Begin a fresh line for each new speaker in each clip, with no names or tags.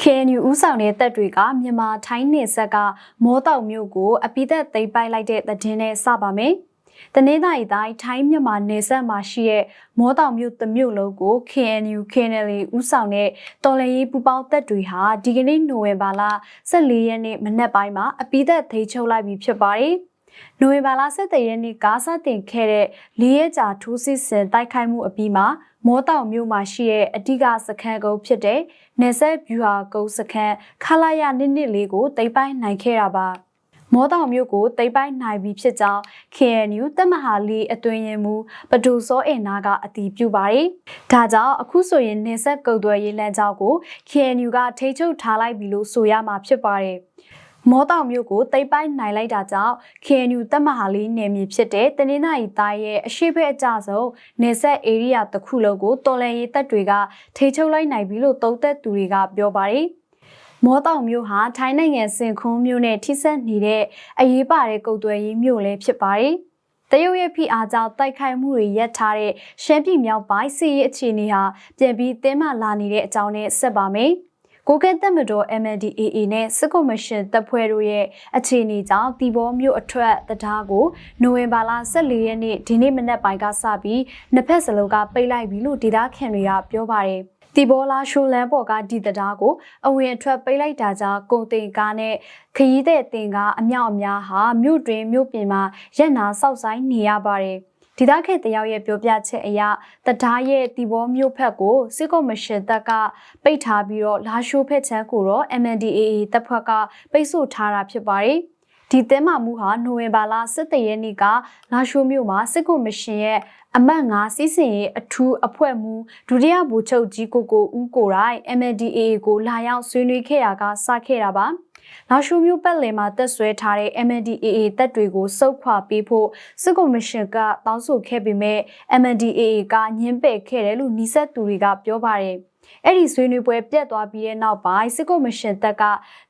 KNU ဦးဆောင်တဲ့တပ်တွေကမြန်မာထိုင်းနယ်ဆက်ကမောတောက်မြို့ကိုအပိသက်သိမ်းပိုက်လိုက်တဲ့သတင်းနဲ့စပါမယ်။တနင်္သာရီတိုင်းထိုင်းမြန်မာနယ်စပ်မှာရှိတဲ့မောတောက်မြို့တစ်မြို့လုံးကို KNU KNL ဦးဆောင်တဲ့တော်လှန်ရေးပူးပေါင်းတပ်တွေဟာဒီကနေ့နိုဝင်ဘာလ14ရက်နေ့မနက်ပိုင်းမှာအပိသက်သိမ်းချုပ်လိုက်ပြီဖြစ်ပါတယ်။ နိုဝင်ဘာလ17ရက်နေ့ကစတင်ခဲ့တဲ့၄ရက်ကြာထိုးစစ်ဆင်တိုက်ခိုက်မှုအပြီးမှာမောတောင်မြို့မှာရှိတဲ့အဓိကစခန်းကုန်းဖြစ်တဲ့နေဆက်ဗျူဟာကုန်းစခန်းခလာရနစ်နစ်လေးကိုတိမ့်ပိုင်နိုင်ခဲ့တာပါမောတောင်မြို့ကိုတိမ့်ပိုင်နိုင်ပြီဖြစ်ကြောင်း KNU တပ်မဟာလေးအတွင်ရင်မူပဒူစောအင်နာကအတည်ပြုပါတယ်။ဒါကြောင့်အခုဆိုရင်နေဆက်ကုတ်သွဲရေးလမ်းကြောင်းကို KNU ကထိချုပ်ထားလိုက်ပြီလို့ဆိုရမှာဖြစ်ပါတယ်။ မောတောင်မြို့ကိုတိတ်ပိုင်းနိုင်လိုက်တာကြောင့် KNU တပ်မဟာလေးနယ်မြေဖြစ်တဲ့တနင်္သာရီတိုင်းရဲ့အရှိဘက်အကြဆုံးနေဆက် area တစ်ခုလုံးကိုတော်လန်ရေးတပ်တွေကထိချုပ်လိုက်နိုင်ပြီလို့သုံးသက်သူတွေကပြောပါတယ်။မောတောင်မြို့ဟာထိုင်းနိုင်ငံစင်ခွန်းမြို့နဲ့ထိစပ်နေတဲ့အရေးပါတဲ့ကုတ်သွဲရေးမြို့လည်းဖြစ်ပါတယ်။တရုတ်ရဲ့ဖိအားကြောင့်တိုက်ခိုက်မှုတွေရပ်ထားတဲ့ရှမ်းပြည်မြောက်ပိုင်းစီးရေးအခြေအနေဟာပြန်ပြီးတင်းမာလာနေတဲ့အကြောင်းနဲ့ဆက်ပါမယ်။ ကိုကဲတက်မတော် MNDAA နဲ့စစ်ကော်မရှင်တပ်ဖွဲ့တို့ရဲ့အခြေအနေကြောင့်တီဘောမြို့အထွတ်တရားကိုနိုဝင်ဘာလ14ရက်နေ့ဒီနေ့မနက်ပိုင်းကစပြီးနှစ်ဖက်စလုံးကပိတ်လိုက်ပြီလို့ဒေသခံတွေကပြောပါတယ်တီဘောလာရှိုလန်ပေါ်ကဒီတရားကိုအဝင်အထွက်ပိတ်လိုက်တာကြောင့်ကုန်တင်ကားနဲ့ခရီးတဲ့တင်ကားအမြောက်အများဟာမြို့တွင်မြို့ပြင်မှာရက်နာစောက်ဆိုင်နေရပါတယ်။ ဒေသခံတယောက်ရဲ့ပြောပြချက်အရတထားရဲ့တီဘောမျိုးဖက်ကိုစစ်ကော်မရှင်တပ်ကပိတ်ထားပြီးတော့လာရှိုးဖက်ချမ်းကိုတော့ MNDAA တပ်ဖွဲ့ကပိတ်ဆို့ထားတာဖြစ်ပါတယ် ဒီသင်းမမှုဟာနိုဝင်ဘာလ17ရက်နေ့ကလာရှိုးမြို့မှာစစ်ကော်မရှင်ရဲ့အမတ်9စီးစင်ရေးအထူးအဖွဲ့မှူးဒုတိယဗိုလ်ချုပ်ကြီးကိုကိုဦးကိုရိုင်း MNDAA ကိုလာရောက်ဆွေးနွေးခဲ့တာကစခဲ့တာပါ။လာရှုမျိုးပတ်လည်မှာတက်ဆွဲထားတဲ့ MNDAA တပ်တွေကိုစုခွာပေးဖို့စစ်ကော်မရှင်ကတောင်းဆိုခဲ့ပေမဲ့ MNDAA ကညှင်းပယ်ခဲ့တယ်လို့နှီးဆက်သူတွေကပြောပါတယ်။ အဲ့ဒီဆွေးနွေးပွဲပြတ်သွားပြီးတဲ့နောက်ပိုင်းစစ်ကော်မရှင်တပ်က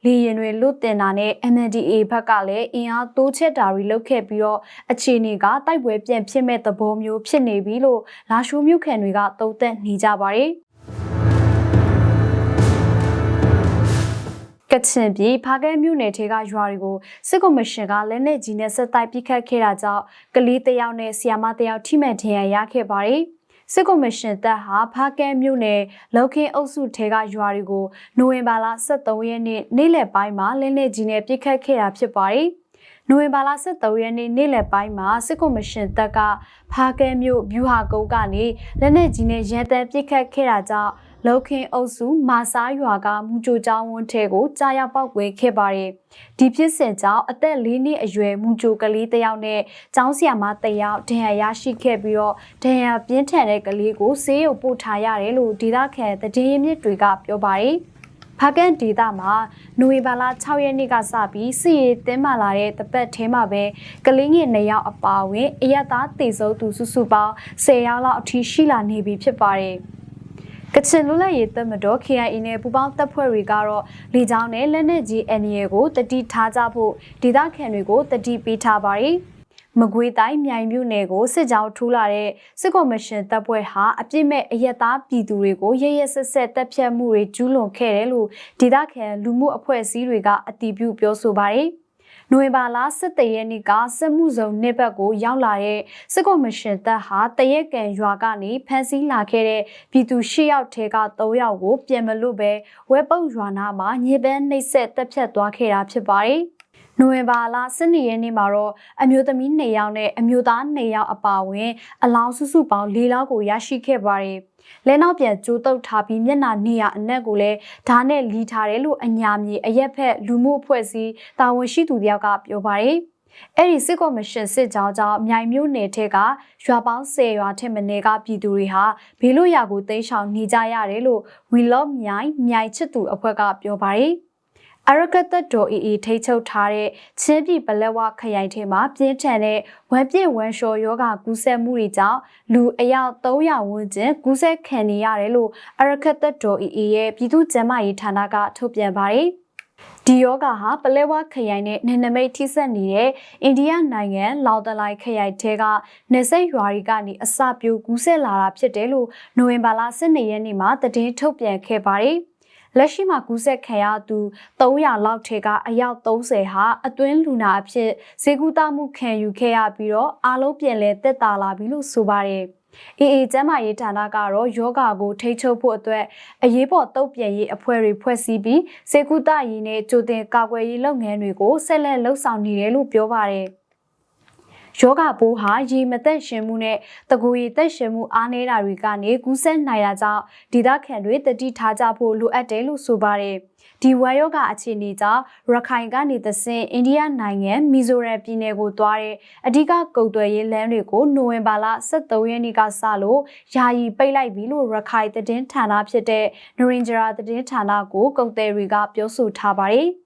လေရင်တွေလွတ်တင်တာနဲ့ MNDA ဘက်ကလည်းအင်အားတိုးချဲ့တာတွေလုပ်ခဲ့ပြီးတော့အခြေအနေကတိုက်ပွဲပြန်ဖြစ်မဲ့သဘောမျိုးဖြစ်နေပြီလို့လာရှိုးမြို့ခံတွေကသုံးသပ်နေကြပါတယ်။ကချင်ပြည်ဖားကဲမြို့နယ်ထဲကရွာတွေကိုစစ်ကော်မရှင်ကလက်နက်ကြီးနဲ့ဆက်တိုက်ပစ်ခတ်ခဲ့တာကြောင့်ကလေးတယောက်နဲ့ဆီယာမတယောက်ထိမှန်ထင်ရရခဲ့ပါတယ်။ စစ်ကော်မရှင်တပ်ဟာဖားကဲမြို့နယ်လောက်ခင်းအုပ်စုထဲကရွာတွေကိုနိုဝင်ဘာလ23ရက်နေ့နေ့လယ်ပိုင်းမှာလက်နက်ကြီးနဲ့ပစ်ခတ်ခဲ့တာဖြစ်ပါတယ်။နိုဝင်ဘာလ23ရက်နေ့နေ့လယ်ပိုင်းမှာစစ်ကော်မရှင်တပ်ကဖားကဲမြို့ဗျူဟာကုန်းကနေလက်နက်ကြီးနဲ့ရန်တမ်းပစ်ခတ်ခဲ့တာကြောင့် လောခင်အုပ်စုမာစားရွာကမူကြိုကျောင်းဝန်းထဲကိုကြားရောက်ပောက်ကွဲခဲ့ပါတယ်။ဒီဖြစ်စဉ်ကြောင့်အသက်၄နှစ်အရွယ်မူကြိုကလေးတစ်ယောက်နဲ့ကျောင်းဆရာမတစ်ယောက်ဒဏ်ရာရရှိခဲ့ပြီးတော့ဒဏ်ရာပြင်းထန်တဲ့ကလေးကိုဆေးရုံပို့ထားရတယ်လို့ဒေသခံသတင်းရင်းမြစ်တွေကပြောပါတယ်။ဖာကန်ဒေတာမှာနိုဝင်ဘာလ6ရက်နေ့ကစပြီးစီရီတင်းမာလာတဲ့တပတ်ထဲမှာပဲကလေးငယ်2ယောက်အပါအဝင်အရသားတေဆုံးသူစုစုပေါင်း10ယောက်လောက်အထိရှိလာနေပြီဖြစ်ပါတယ်။ ကချင်လူလက်ရေးတပ်မတော် KIA နဲ့ပူးပေါင်းတပ်ဖွဲ့တွေကတော့လေကြောင်းနဲ့လက်နက်ကြီးအန်ရီကိုတတိထားကြဖို့ဒေသခံတွေကိုတတိပေးထားပါတယ်။မကွေးတိုင်းမြိုင်မြို့နယ်ကိုစစ်ကြောင်းထိုးလာတဲ့စစ်ကော်မရှင်တပ်ဖွဲ့ဟာအပြစ်မဲ့အရက်သားပြည်သူတွေကိုရရဆက်ဆက်တပ်ဖြတ်မှုတွေကျူးလွန်ခဲ့တယ်လို့ဒေသခံလူမှုအဖွဲ့အစည်းတွေကအတည်ပြုပြောဆိုပါတယ်။ နိုဝင်ဘာလ17ရက်နေ့ကစစ်မှုဆောင်နှစ်ဘက်ကိုရောက်လာတဲ့စစ်ကော်မရှင်တပ်ဟာတရက်ကံရွာကနေဖမ်းဆီးလာခဲ့တဲ့ပြည်သူ၈ယောက်ထဲက3ယောက်ကိုပြန်မလွတ်ပဲဝဲပုတ်ရွာနာမှာညစ်ပန်းနှိပ်စက်တပ်ဖြတ်သွားခဲ့တာဖြစ်ပါတယ်။ နိုဝင်ဘာလ12ရက်နေ့မှာတော့အမျိုးသမီး2ယောက်နဲ့အမျိုးသား2ယောက်အပါအဝင်အလောင်းစုစုပေါင်း4လောင်းကိုရရှိခဲ့ပါတယ်။လဲနောက်ပြန်ကျိုးတုပ်ထားပြီးမျက်နှာနေရအနက်ကိုလည်းဓာတ်နဲ့လီထားတယ်လို့အညာမြေအရက်ဖက်လူမှုအဖွဲ့အစည်းတာဝန်ရှိသူတယောက်ကပြောပါတယ်အဲ့ဒီစစ်ကော်မရှင်စစ်ကြောင်းကြောင့်မြိုင်မြို့နယ်ထက်ကရွာပေါင်း10ရွာထက်မနည်းကပြည်သူတွေဟာဘေးလွတ်ရာကိုတိမ်းရှောင်နေကြရတယ်လို့ We Love မြိုင်မြိုင်ချစ်သူအဖွဲ့ကပြောပါတယ်။ အရကတတော် AA ထိချုပ်ထားတဲ့ချင်းပြည်ပလက်ဝခရိုင်ထဲမှာပြင်းထန်တဲ့ဝမ်ပြည့်ဝမ်လျှော်ယောဂကူးစက်မှုတွေကြောင့်လူအယောက်300ဝန်းကျင်ကူးစက်ခံနေရတယ်လို့အရကတတော် AA ရဲ့ပြည်သူ့ကျန်းမာရေးဌာနကထုတ်ပြန်ပါတယ်။ဒီယောဂဟာပလဲဝခရိုင်နဲ့နယ်နိမိတ်ထိစပ်နေတဲ့အိန္ဒိယနိုင်ငံလောင်တလိုက်ခရိုင်ထဲကနေဆက်ရွာတွေကနေအစပြုကူးစက်လာတာဖြစ်တယ်လို့နိုဝင်ဘာလ12ရက်နေ့မှာသတင်းထုတ်ပြန်ခဲ့ပါတယ်။ လက်ရှိမှာကူးစက်ခံရသူ300လောက်ထဲကအယောက်30ဟာအတွင်းလူနာအဖြစ်ဈေးကူးတာမှုခံယူခဲ့ရပြီးတော့အားလုံးပြန်လဲတက်တာလာပြီလို့ဆိုပါတယ်။အေအေကျမ်းမာရေးဌာနကတော့ယောဂါကိုထိန်းချုပ်ဖို့အတွက်အရေးပေါ်တုံ့ပြန်ရေးအဖွဲ့တွေဖွဲ့စည်းပြီးစေကူတရေးနဲ့ကြိုတင်ကာကွယ်ရေးလုပ်ငန်းတွေကိုဆက်လက်လှုပ်ဆောင်နေတယ်လို့ပြောပါတယ်။ ယောဂပိုးဟာရေမသက်ရှင်မှုနဲ့တကူရီသက်ရှင်မှုအားနည်းတာတွေကနေကူးစက်နိုင်တာကြောင့်ဒေသခံတွေတတိထားကြဖို့လိုအပ်တယ်လို့ဆိုပါတယ်။ဒီဝမ်ယောဂအခြေအနေကြောင့်ရခိုင်ကနေသဆင်အိန္ဒိယနိုင်ငံမီဇိုရမ်ပြည်နယ်ကိုသွားတဲ့အဓိကကုန်သွယ်ရေးလမ်းတွေကိုနိုဝင်ဘာလ23ရက်နေ့ကစလို့ယာယီပိတ်လိုက်ပြီလို့ရခိုင်သတင်းဌာနဖြစ်တဲ့နရင်ဂျရာသတင်းဌာနကိုကုန်သည်တွေကပြောဆိုထားပါတယ်။